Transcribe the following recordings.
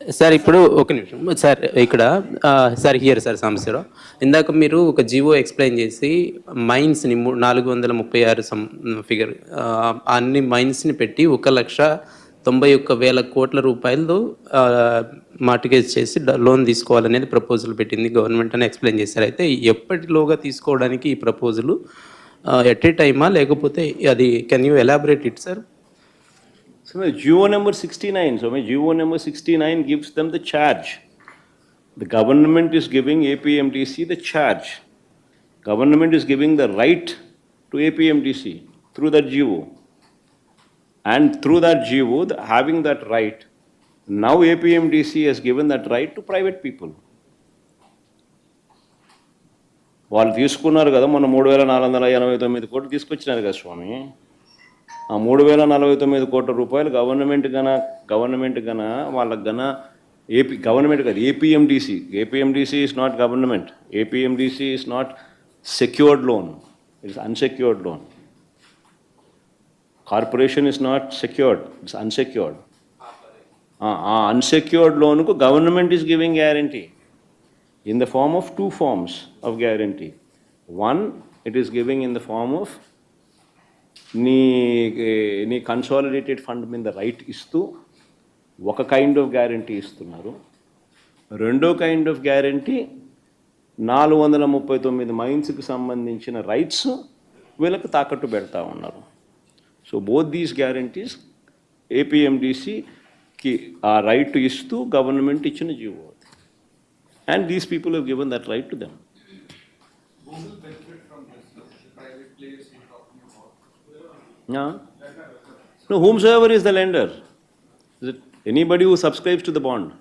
Sir ఇప్పుడు ఒక నిమిషం. సార్ ఇక్కడ సార్ హియర్ సార్ సమస్యలో ఇందాక మీరు ఒక జివో ఎక్స్ప్లెయిన్ చేసి మైన్స్ని నాలుగు వందల ముప్పై ఆరు సం ఫిగర్ అన్ని మైన్స్ని పెట్టి ఒక లక్ష తొంభై ఒక్క వేల కోట్ల రూపాయలు మార్టిగేజ్ చేసి లోన్ తీసుకోవాలనేది ప్రపోజల్ పెట్టింది. గవర్నమెంట్ అని ఎక్స్ప్లెయిన్ చేశారు. అయితే ఎప్పటిలోగా తీసుకోవడానికి ఈ ప్రపోజలు ఎట్ ఏ టైమా? లేకపోతే అది can you elaborate it sir So my GO number 69, so my GO number 69 gives them the charge. The government is giving APMTC the charge. Government is giving the right to APMTC through that GO. And through that GO, the- having that right, now APMTC has given that right to private people. వాళ్ళు తీసుకున్నారు కదా మొన్న మూడు వేల నాలుగు వందల ఎనభై తొమ్మిది కోట్లు తీసుకొచ్చినారు కదా స్వామి ఆ మూడు వేల నలభై తొమ్మిది కోట్ల రూపాయలు గవర్నమెంట్ గన గవర్నమెంట్ గన వాళ్ళకి గన ఏపీ గవర్నమెంట్ కాదు APMDC. APMDC is not government APMDC is not secured loan it's unsecured loan corporation is not secured it's unsecured ah unsecured లోన్కు government is giving guarantee in the form of two forms of guarantee one it is giving in the form of నీ నీ consolidated fund మీద right ఇస్తూ ఒక kind of guarantee ఇస్తున్నారు. రెండో kind of guarantee నాలుగు వందల ముప్పై తొమ్మిది మైన్స్కి సంబంధించిన రైట్స్ వీళ్ళకి తాకట్టు పెడతా ఉన్నారు. సో బోత్ దీస్ గ్యారంటీస్ ఏపీఎండిసికి ఆ రైట్ ఇస్తూ గవర్నమెంట్ ఇచ్చిన GO and these people people that right to right Yeah. No, whomsoever is the lender. Is it anybody who subscribes to the bond?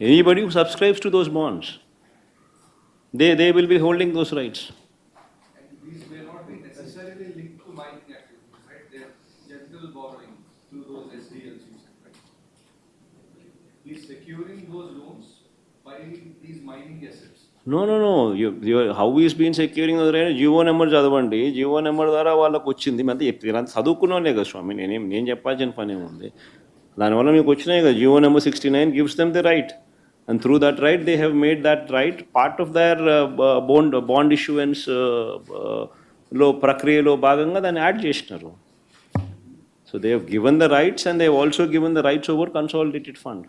Anybody who subscribes to those bonds. They, they will be holding those rights. And These may not be necessarily linked to mining activities, right? They're general borrowing through those SDLs you said, right? He's securing those loans by these mining assets. No no no how is been securing GO number చదవండి. GO number ద్వారా వాళ్ళకి వచ్చింది. అంతే చెప్తారు చదువుకున్నానే కదా స్వామి. నేనేం నేను చెప్పాల్సిన పని ఏముంది? దానివల్ల మీకు వచ్చినాయి కదా. GO number sixty nine gives them the right and through that right they have made that right part of their bond bond ఇష్యూయన్స్లో ప్రక్రియలో భాగంగా దాన్ని యాడ్ చేసినారు. So they have given the rights and they also given the rights over consolidated fund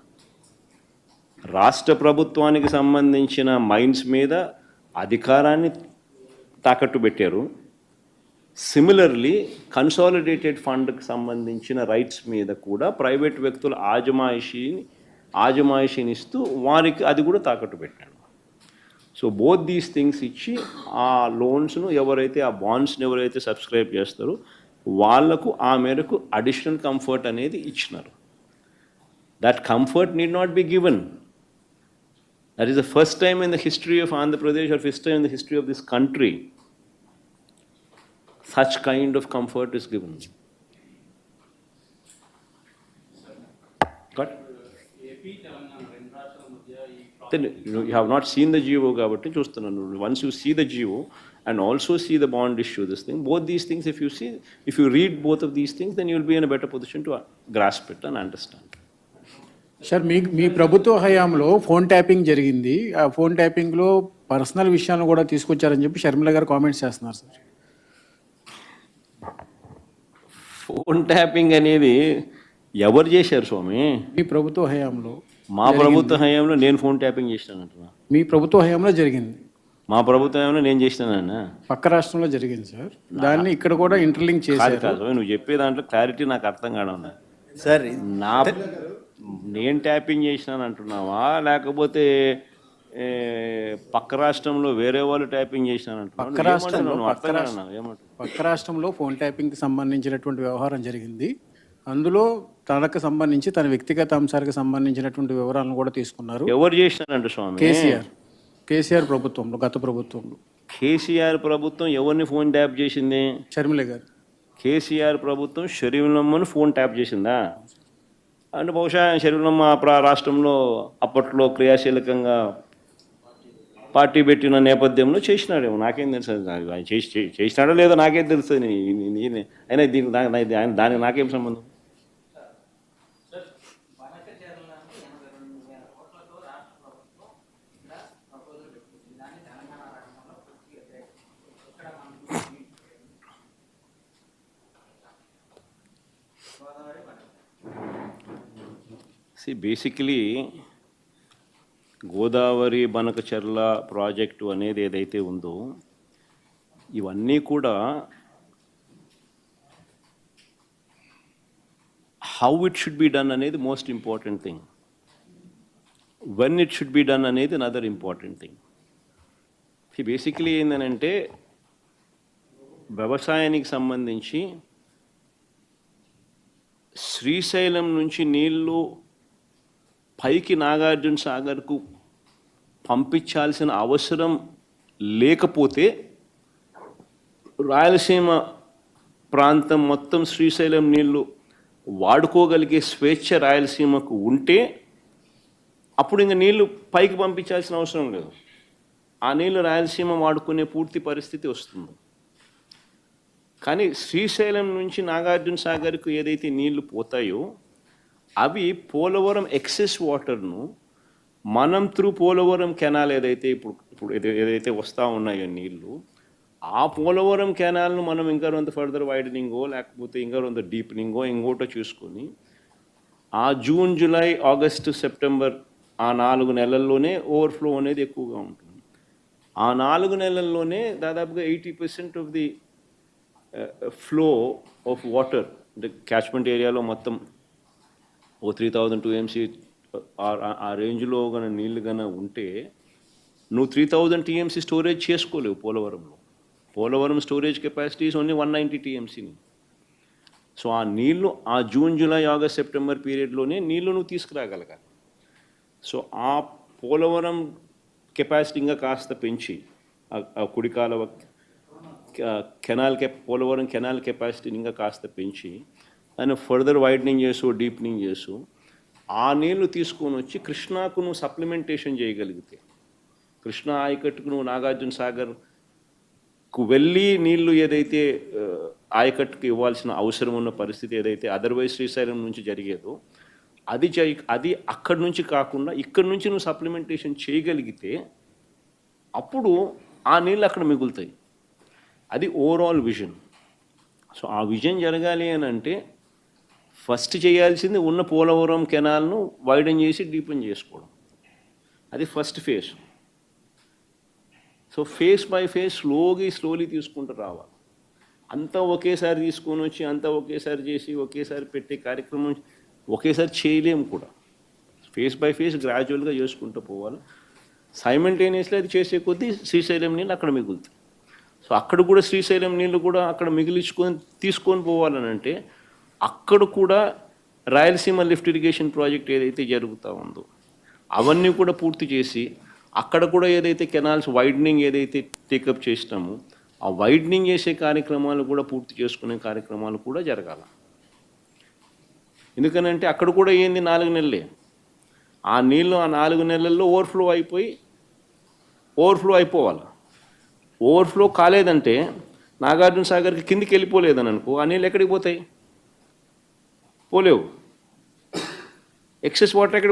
రాష్ట్ర ప్రభుత్వానికి సంబంధించిన mines మీద అధికారాన్ని తాకట్టు పెట్టారు. సిమిలర్లీ కన్సాలిడేటెడ్ ఫండ్కి సంబంధించిన రైట్స్ మీద కూడా ప్రైవేట్ వ్యక్తుల ఆజమాయిషీని ఆజమాయిషీని ఇస్తూ వారికి అది కూడా తాకట్టు పెట్టాడు సో బోత్ దీస్ థింగ్స్ ఇచ్చి ఆ లోన్స్ను ఎవరైతే ఆ బాండ్స్ని ఎవరైతే సబ్స్క్రైబ్ చేస్తారో వాళ్ళకు ఆ మేరకు అడిషనల్ కంఫర్ట్ అనేది ఇచ్చినారు. That comfort need not be given That is the first time in the history of Andhra Pradesh or first time in the history of this country such kind of comfort is given. Then you, know, you have not seen the G O. Gavati, once you see the G O. and also see the bond issue, this thing, both these things, if you see, if you read both of these things, then you will be in a better position to grasp it and understand. Sir మీ మీ ప్రభుత్వ హయాంలో phone tapping జరిగింది. ఆ phone ట్యాపింగ్లో personal విషయాలను కూడా తీసుకొచ్చారని చెప్పి షర్మిల గారు కామెంట్స్ చేస్తున్నారు సార్. ఫోన్ ట్యాపింగ్ అనేది ఎవరు చేశారు స్వామి? మీ ప్రభుత్వ హయాంలో మా ప్రభుత్వ హయాంలో నేను ఫోన్ ట్యాపింగ్ చేసినానంటున్నా మీ ప్రభుత్వ హయాంలో జరిగింది. మా ప్రభుత్వ హయాంలో నేను చేసినానన్నా పక్క రాష్ట్రంలో జరిగింది సార్. దాన్ని ఇక్కడ కూడా ఇంటర్లింక్ చేశారు. నువ్వు చెప్పే దాంట్లో క్లారిటీ నాకు అర్థం కావడం. సార్ నా నేను ట్యాపింగ్ చేసినాను అంటున్నావా? లేకపోతే పక్క రాష్ట్రంలో వేరే వాళ్ళు ట్యాపింగ్ చేసినాను పక్క రాష్ట్రంలో పక్క రాష్ట్రంలో ఫోన్ ట్యాపింగ్కి సంబంధించినటువంటి వ్యవహారం జరిగింది. అందులో తనకు సంబంధించి తన వ్యక్తిగత అంశాలకు సంబంధించినటువంటి వివరాలను కూడా తీసుకున్నారు. ఎవరు చేసినారంట స్వామి? కేసీఆర్. కేసీఆర్ ప్రభుత్వంలో గత ప్రభుత్వంలో. కేసీఆర్ ప్రభుత్వం ఎవరిని ఫోన్ ట్యాప్ చేసింది? షర్మిల గారు. కేసీఆర్ ప్రభుత్వం షరీఫ్లమ్మను ఫోన్ ట్యాప్ చేసిందా? అంటే బహుశా షరీఫ్లమ్మ ప్రా రాష్ట్రంలో అప్పట్లో క్రియాశీలకంగా పార్టీ పెట్టిన నేపథ్యంలో చేసినాడేమో. నాకేం తెలుసు ఆయన చేసి చేసినాడో లేదో నాకేం తెలుస్తుంది నీ- అయినా దీనికి దాని- దానికి నాకేం సంబంధం? C basically Godavari Banakacherla project అనేది ఏదైతే ఉందో ఇవన్నీ కూడా how it should be done అనేది most important thing when it should be done అనేది అనదర్ ఇంపార్టెంట్ థింగ్ బేసికలీ ఏంటంటే వ్యవసాయానికి సంబంధించి శ్రీశైలం నుంచి నీళ్ళు పైకి నాగార్జున సాగర్కు పంపించాల్సిన అవసరం లేకపోతే రాయలసీమ ప్రాంతం మొత్తం శ్రీశైలం నీళ్ళు వాడుకోగలిగే స్వేచ్ఛ రాయలసీమకు ఉంటే అప్పుడు ఇంక నీళ్ళు పైకి పంపించాల్సిన అవసరం లేదు. ఆ నీళ్ళు రాయలసీమ వాడుకునే పూర్తి పరిస్థితి వస్తుంది. కానీ శ్రీశైలం నుంచి నాగార్జున సాగర్కు ఏదైతే నీళ్ళు పోతాయో అవి పోలవరం ఎక్సెస్ వాటర్ను మనం త్రూ పోలవరం కెనాల్ ఏదైతే ఇప్పుడు ఇప్పుడు ఏదైతే వస్తూ ఉన్నాయో నీళ్ళు ఆ పోలవరం కెనాల్ను మనం ఇంకా రొంత ఫర్దర్ వైడనింగో లేకపోతే ఇంకా రొంత డీప్నింగో ఇంకోటో చూసుకొని ఆ జూన్ జూలై ఆగస్టు సెప్టెంబర్ ఆ నాలుగు నెలల్లోనే ఓవర్ఫ్లో అనేది ఎక్కువగా ఉంటుంది. ఆ నాలుగు నెలల్లోనే దాదాపుగా eighty percent of the flow of water అంటే క్యాచ్మెంట్ ఏరియాలో మొత్తం ఓ త్రీ థౌజండ్ టూ ఎంసీ ఆ రేంజ్లో గన నీళ్ళు కనుక ఉంటే నువ్వు త్రీ థౌజండ్ టీఎంసీ స్టోరేజ్ చేసుకోలేవు పోలవరంలో. Polavaram storage capacities only one ninety టీఎంసీని so ఆ నీళ్ళు ఆ జూన్ జూలై ఆగస్ట్ సెప్టెంబర్ పీరియడ్లోనే నీళ్ళు నువ్వు తీసుకురాగలగాలి. సో ఆ పోలవరం కెపాసిటీ ఇంకా కాస్త పెంచి ఆ- కుడికాల కెనాల్ కె పోలవరం కెనాల్ కెపాసిటీని ఇంకా కాస్త పెంచి దాన్ని ఫర్దర్ వైడనింగ్ చేసు డీప్నింగ్ చేసు ఆ నీళ్ళు తీసుకొని వచ్చి కృష్ణాకు నువ్వు సప్లిమెంటేషన్ చేయగలిగితే కృష్ణా ఆయకట్టుకు నువ్వు నాగార్జున సాగర్కు వెళ్ళి నీళ్ళు ఏదైతే ఆయకట్టుకు ఇవ్వాల్సిన అవసరం ఉన్న పరిస్థితి ఏదైతే అదర్వైజ్ శ్రీశైలం నుంచి జరిగేదో అది జై అది అక్కడి నుంచి కాకుండా ఇక్కడి నుంచి నువ్వు సప్లిమెంటేషన్ చేయగలిగితే అప్పుడు ఆ నీళ్ళు అక్కడ మిగులుతాయి. అది ఓవరాల్ విజన్ సో ఆ విజన్ జరగాలి అని అంటే ఫస్ట్ చేయాల్సింది ఉన్న పోలవరం కెనాల్ను వైడన్ చేసి డీపెన్ చేసుకోవడం. అది first phase. So phase by phase స్లోగా స్లోలీ తీసుకుంటూ రావాలి. అంతా ఒకేసారి తీసుకొని వచ్చి అంతా ఒకేసారి చేసి ఒకేసారి పెట్టే కార్యక్రమం ఒకేసారి చేయలేము కూడా. ఫేస్ బై ఫేస్ గ్రాడ్యువల్గా చేసుకుంటూ పోవాలి. సైమెంటేనియస్లీ అది చేసే కొద్దీ శ్రీశైలం నీళ్ళు అక్కడ మిగులుతాయి. సో అక్కడ కూడా శ్రీశైలం నీళ్ళు కూడా అక్కడ మిగిలించుకొని తీసుకొని పోవాలని అంటే అక్కడ కూడా రాయలసీమ లిఫ్ట్ ఇరిగేషన్ ప్రాజెక్ట్ ఏదైతే జరుగుతూ ఉందో అవన్నీ కూడా పూర్తి చేసి అక్కడ కూడా ఏదైతే కెనాల్స్ వైడనింగ్ ఏదైతే టేకప్ చేసినామో ఆ వైడనింగ్ చేసే కార్యక్రమాలు కూడా పూర్తి చేసుకునే కార్యక్రమాలు కూడా జరగాల. ఎందుకనంటే అక్కడ కూడా ఏంది నాలుగు నెలలే. ఆ నీళ్ళు ఆ నాలుగు నెలల్లో ఓవర్ఫ్లో అయిపోయి ఓవర్ఫ్లో అయిపోవాలి. ఓవర్ఫ్లో కాలేదంటే నాగార్జున సాగర్కి కిందికి వెళ్ళిపోలేదని అనుకో ఆ నీళ్ళు ఎక్కడికి పోతాయి? పోలేవు ఎక్సెస్ వాటర్ ఎక్కడ